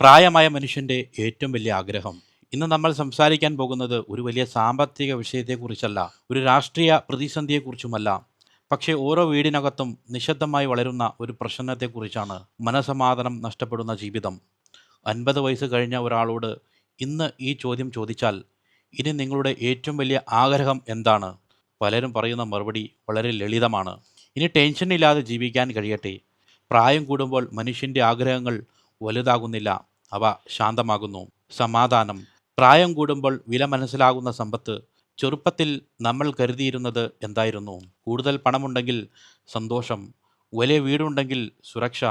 പ്രായമായ മനുഷ്യന്റെ ഏറ്റവും വലിയ ആഗ്രഹം. ഇന്ന് നമ്മൾ സംസാരിക്കാൻ പോകുന്നത് ഒരു വലിയ സാമ്പത്തിക വിഷയത്തെക്കുറിച്ചല്ല ഒരു രാഷ്ട്രീയ പ്രതിസന്ധിയെക്കുറിച്ചുമല്ല. പക്ഷേ ഓരോ വീടിനകത്തും നിശബ്ദമായി വളരുന്ന ഒരു പ്രശ്നത്തെക്കുറിച്ചാണ് മനസമാധാനം നഷ്ടപ്പെടുന്ന ജീവിതം. അൻപത് വയസ്സ് കഴിഞ്ഞ ഒരാളോട് ഇന്ന് ഈ ചോദ്യം ചോദിച്ചാൽ ഇനി നിങ്ങളുടെ ഏറ്റവും വലിയ ആഗ്രഹം എന്താണ്? പലരും പറയുന്ന മറുപടി വളരെ ലളിതമാണ്. ഇനി ടെൻഷനില്ലാതെ ജീവിക്കാൻ കഴിയട്ടെ. പ്രായം കൂടുമ്പോൾ മനുഷ്യന്റെ ആഗ്രഹങ്ങൾ വലുതാകുന്നില്ല. അവ ശാന്തമാകുന്നു. സമാധാനം. പ്രായം കൂടുമ്പോൾ വില മനസ്സിലാകുന്ന സമ്പത്ത് ചെറുപ്പത്തിൽ നമ്മൾ കരുതിയിരുന്നത് എന്തായിരുന്നു? കൂടുതൽ പണമുണ്ടെങ്കിൽ സന്തോഷം. വലിയ വീടുണ്ടെങ്കിൽ സുരക്ഷ.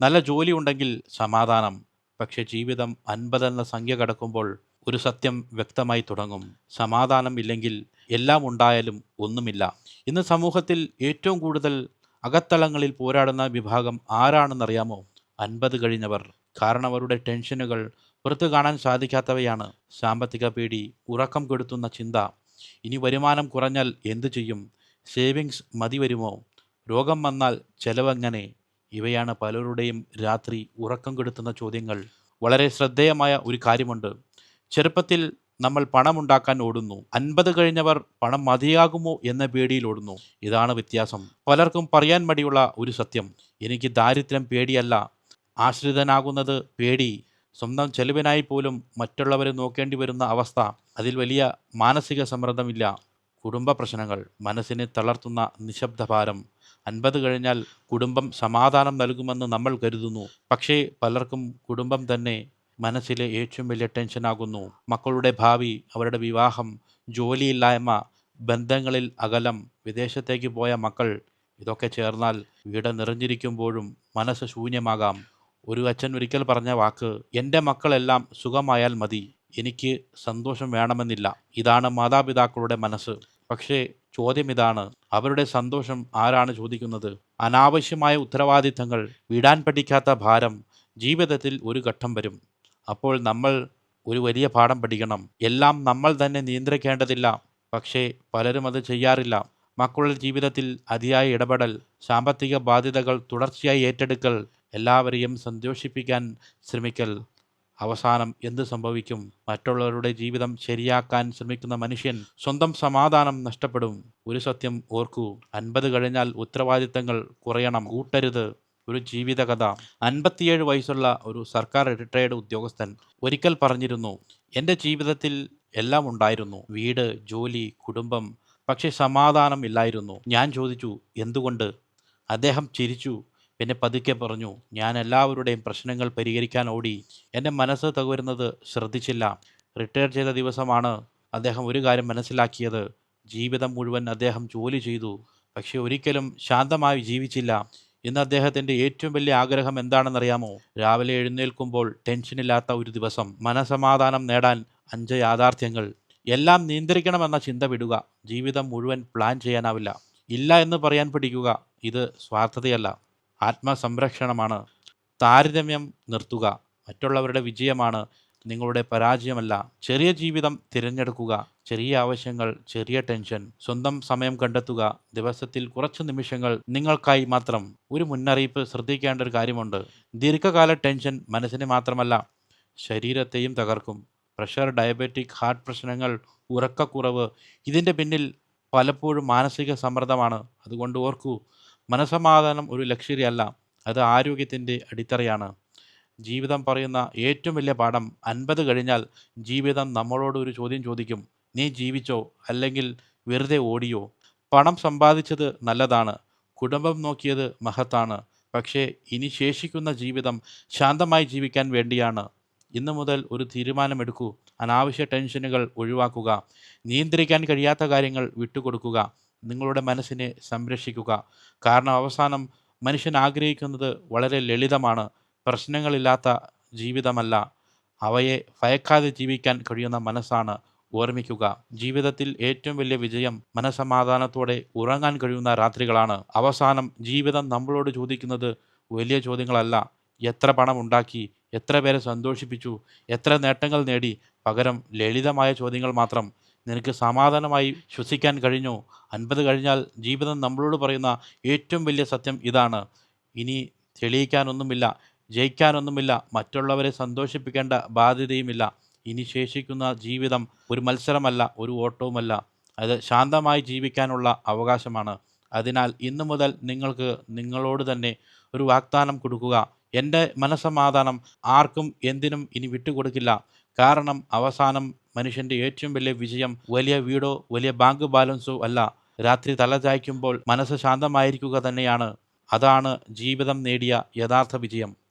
നല്ല ജോലി ഉണ്ടെങ്കിൽ സമാധാനം. പക്ഷെ ജീവിതം അൻപതെന്ന സംഖ്യ കടക്കുമ്പോൾ ഒരു സത്യം വ്യക്തമായി തുടങ്ങും. സമാധാനം ഇല്ലെങ്കിൽ എല്ലാം ഉണ്ടായാലും ഒന്നുമില്ല. ഇന്ന് സമൂഹത്തിൽ ഏറ്റവും കൂടുതൽ അകത്തളങ്ങളിൽ പോരാടുന്ന വിഭാഗം ആരാണെന്നറിയാമോ? അൻപത് കഴിഞ്ഞവർ. കാരണം അവരുടെ ടെൻഷനുകൾ പുറത്തു കാണാൻ സാധിക്കാത്തവയാണ്. സാമ്പത്തിക പേടി ഉറക്കം കെടുത്തുന്ന ചിന്ത. ഇനി വരുമാനം കുറഞ്ഞാൽ എന്തു ചെയ്യും? സേവിങ്സ് മതി വരുമോ? രോഗം വന്നാൽ ചെലവെങ്ങനെ? ഇവയാണ് പലരുടെയും രാത്രി ഉറക്കം കെടുത്തുന്ന ചോദ്യങ്ങൾ. വളരെ ശ്രദ്ധേയമായ ഒരു കാര്യമുണ്ട്. ചെറുപ്പത്തിൽ നമ്മൾ പണമുണ്ടാക്കാൻ ഓടുന്നു. അൻപത് കഴിഞ്ഞവർ പണം മതിയാകുമോ എന്ന പേടിയിൽ ഓടുന്നു. ഇതാണ് വ്യത്യാസം. പലർക്കും പറയാൻ മടിയുള്ള ഒരു സത്യം. എനിക്ക് ദാരിദ്ര്യം പേടിയല്ല. ആശ്രിതനാകുന്നത് പേടി സ്വന്തം ചെലവിനായി പോലും മറ്റുള്ളവരെ നോക്കേണ്ടി വരുന്ന അവസ്ഥ അതിൽ വലിയ മാനസിക സമ്മർദ്ദമില്ല. കുടുംബ പ്രശ്നങ്ങൾ മനസ്സിനെ തളർത്തുന്ന നിശബ്ദ ഭാരം അൻപത് കഴിഞ്ഞാൽ കുടുംബം സമാധാനം നൽകുമെന്ന് നമ്മൾ കരുതുന്നു. പക്ഷേ പലർക്കും കുടുംബം തന്നെ മനസ്സിലെ ഏറ്റവും വലിയ ടെൻഷനാകുന്നു മക്കളുടെ ഭാവി അവരുടെ വിവാഹം ജോലിയില്ലായ്മ ബന്ധങ്ങളിൽ അകലം വിദേശത്തേക്ക് പോയ മക്കൾ ഇതൊക്കെ ചേർന്നാൽ വീട് നിറഞ്ഞിരിക്കുമ്പോഴും മനസ്സ് ശൂന്യമാകാം. ഒരു അച്ഛൻ ഒരിക്കൽ പറഞ്ഞ വാക്ക് എന്റെ മക്കളെല്ലാം സുഖമായാൽ മതി എനിക്ക് സന്തോഷം വേണമെന്നില്ല. ഇതാണ് മാതാപിതാക്കളുടെ മനസ്സ്. പക്ഷേ ചോദ്യം ഇതാണ് അവരുടെ സന്തോഷം ആരാണ് ചോദിക്കുന്നത്? അനാവശ്യമായ ഉത്തരവാദിത്തങ്ങൾ വിടാൻ പഠിക്കാത്ത ഭാരം ജീവിതത്തിൽ ഒരു ഘട്ടം വരും. അപ്പോൾ നമ്മൾ ഒരു വലിയ പാഠം പഠിക്കണം. എല്ലാം നമ്മൾ തന്നെ നിയന്ത്രിക്കേണ്ടതില്ല. പക്ഷേ പലരും അത് ചെയ്യാറില്ല. മക്കളുടെ ജീവിതത്തിൽ അതിയായ ഇടപെടൽ സാമ്പത്തിക ബാധ്യതകൾ തുടർച്ചയായി ഏറ്റെടുക്കൽ എല്ലാവരെയും സന്തോഷിപ്പിക്കാൻ ശ്രമിക്കൽ അവസാനം എന്ത് സംഭവിക്കും? മറ്റുള്ളവരുടെ ജീവിതം ശരിയാക്കാൻ ശ്രമിക്കുന്ന മനുഷ്യൻ സ്വന്തം സമാധാനം നഷ്ടപ്പെടും. ഒരു സത്യം ഓർക്കൂ അൻപത് കഴിഞ്ഞാൽ ഉത്തരവാദിത്തങ്ങൾ കുറയണം. കൂട്ടരുത്. ഒരു ജീവിതകഥ. അൻപത്തിയേഴ് വയസ്സുള്ള ഒരു സർക്കാർ റിട്ടയർഡ് ഉദ്യോഗസ്ഥൻ ഒരിക്കൽ പറഞ്ഞിരുന്നു എന്റെ ജീവിതത്തിൽ എല്ലാം ഉണ്ടായിരുന്നു. വീട് ജോലി കുടുംബം. പക്ഷേ സമാധാനം ഇല്ലായിരുന്നു. ഞാൻ ചോദിച്ചു എന്തുകൊണ്ട്? അദ്ദേഹം ചിരിച്ചു പിന്നെ പതുക്കെ പറഞ്ഞു ഞാൻ എല്ലാവരുടെയും പ്രശ്നങ്ങൾ പരിഹരിക്കാൻ ഓടി. എന്റെ മനസ്സ് തകരുന്നത് ശ്രദ്ധിച്ചില്ല. റിട്ടയർ ചെയ്ത ദിവസമാണ് അദ്ദേഹം ഒരു കാര്യം മനസ്സിലാക്കിയത്. ജീവിതം മുഴുവൻ അദ്ദേഹം ജോലി ചെയ്തു. പക്ഷെ ഒരിക്കലും ശാന്തമായി ജീവിച്ചില്ല. ഇന്ന് അദ്ദേഹത്തിന്റെ ഏറ്റവും വലിയ ആഗ്രഹം എന്താണെന്നറിയാമോ? രാവിലെ എഴുന്നേൽക്കുമ്പോൾ ടെൻഷനില്ലാത്ത ഒരു ദിവസം മനസമാധാനം നേടാൻ അഞ്ച് യാഥാർത്ഥ്യങ്ങൾ. എല്ലാം നിയന്ത്രിക്കണമെന്ന ചിന്ത വിടുക. ജീവിതം മുഴുവൻ പ്ലാൻ ചെയ്യാനാവില്ല. ഇല്ല എന്ന് പറയാൻ പഠിക്കുക ഇത് സ്വാർത്ഥതയല്ല. ആത്മസംരക്ഷണമാണ്. താരതമ്യം നിർത്തുക. മറ്റുള്ളവരുടെ വിജയമാണ്. നിങ്ങളുടെ പരാജയമല്ല. ചെറിയ ജീവിതം തിരഞ്ഞെടുക്കുക. ചെറിയ ആവശ്യങ്ങൾ ചെറിയ ടെൻഷൻ. സ്വന്തം സമയം കണ്ടെത്തുക. ദിവസത്തിൽ കുറച്ച് നിമിഷങ്ങൾ നിങ്ങൾക്കായി മാത്രം. ഒരു മുന്നറിയിപ്പ് ശ്രദ്ധിക്കേണ്ട ഒരു കാര്യമുണ്ട്. ദീർഘകാല ടെൻഷൻ മനസ്സിനെ മാത്രമല്ല ശരീരത്തെയും തകർക്കും. പ്രഷർ ഡയബറ്റിക് ഹാർട്ട് പ്രശ്നങ്ങൾ ഉറക്കക്കുറവ് ഇതിന്റെ പിന്നിൽ പലപ്പോഴും മാനസിക സമ്മർദ്ദമാണ്. അതുകൊണ്ട് ഓർക്കൂ മനസമാധാനം ഒരു ലക്ഷറി അല്ല. അത് ആരോഗ്യത്തിന്റെ അടിത്തറയാണ്. ജീവിതം പറയുന്ന ഏറ്റവും വലിയ പാഠം അൻപത് കഴിഞ്ഞാൽ ജീവിതം നമ്മളോട് ഒരു ചോദ്യം ചോദിക്കും. നീ ജീവിച്ചോ? അല്ലെങ്കിൽ വെറുതെ ഓടിയോ? പണം സമ്പാദിച്ചത് നല്ലതാണ്. കുടുംബം നോക്കിയത് മഹത്താണ്. പക്ഷേ ഇനി ശേഷിക്കുന്ന ജീവിതം ശാന്തമായി ജീവിക്കാൻ വേണ്ടിയാണ്. ഇന്നു മുതൽ ഒരു തീരുമാനമെടുക്കൂ. അനാവശ്യ ടെൻഷനുകൾ ഒഴിവാക്കുക. നിയന്ത്രിക്കാൻ കഴിയാത്ത കാര്യങ്ങൾ വിട്ടുകൊടുക്കുക. നിങ്ങളുടെ മനസ്സിനെ സംരക്ഷിക്കുക. കാരണം അവസാനം മനുഷ്യൻ ആഗ്രഹിക്കുന്നത് വളരെ ലളിതമാണ്. പ്രശ്നങ്ങളില്ലാത്ത ജീവിതമല്ല. അവയെ ഭയക്കാതെ ജീവിക്കാൻ കഴിയുന്ന മനസ്സാണ് ഓർമ്മിക്കുക. ജീവിതത്തിൽ ഏറ്റവും വലിയ വിജയം മനസമാധാനത്തോടെ ഉറങ്ങാൻ കഴിയുന്ന രാത്രികളാണ്. അവസാനം ജീവിതം നമ്മളോട് ചോദിക്കുന്നത് വലിയ ചോദ്യങ്ങളല്ല. എത്ര പണം ഉണ്ടാക്കി എത്ര പേരെ സന്തോഷിപ്പിച്ചു എത്ര നേട്ടങ്ങൾ നേടി. പകരം ലളിതമായ ചോദ്യങ്ങൾ മാത്രം. നിനക്ക് സമാധാനമായി ശ്വസിക്കാൻ കഴിഞ്ഞോ. അൻപത് കഴിഞ്ഞാൽ ജീവിതം നമ്മളോട് പറയുന്ന ഏറ്റവും വലിയ സത്യം ഇതാണ്. ഇനി തെളിയിക്കാനൊന്നുമില്ല ജയിക്കാനൊന്നുമില്ല മറ്റുള്ളവരെ സന്തോഷിപ്പിക്കേണ്ട ബാധ്യതയുമില്ല. ഇനി ശേഷിക്കുന്ന ജീവിതം ഒരു മത്സരമല്ല ഒരു ഓട്ടവുമല്ല. അത് ശാന്തമായി ജീവിക്കാനുള്ള അവകാശമാണ്. അതിനാൽ ഇന്നു മുതൽ നിങ്ങൾക്ക് നിങ്ങളോട് തന്നെ ഒരു വാഗ്ദാനം കൊടുക്കുക. എന്റെ മനസ്സമാധാനം ആർക്കും എന്തിനും ഇനി വിട്ടുകൊടുക്കില്ല. കാരണം അവസാനം മനുഷ്യന്റെ ഏറ്റവും വലിയ വിജയം വലിയ വീടോ വലിയ ബാങ്ക് ബാലൻസോ അല്ല. രാത്രി തല ചായ്ക്കുമ്പോൾ മനസ്സ് ശാന്തമായിരിക്കുക തന്നെയാണ്. അതാണ് ജീവിതം നേടിയ യഥാർത്ഥ വിജയം.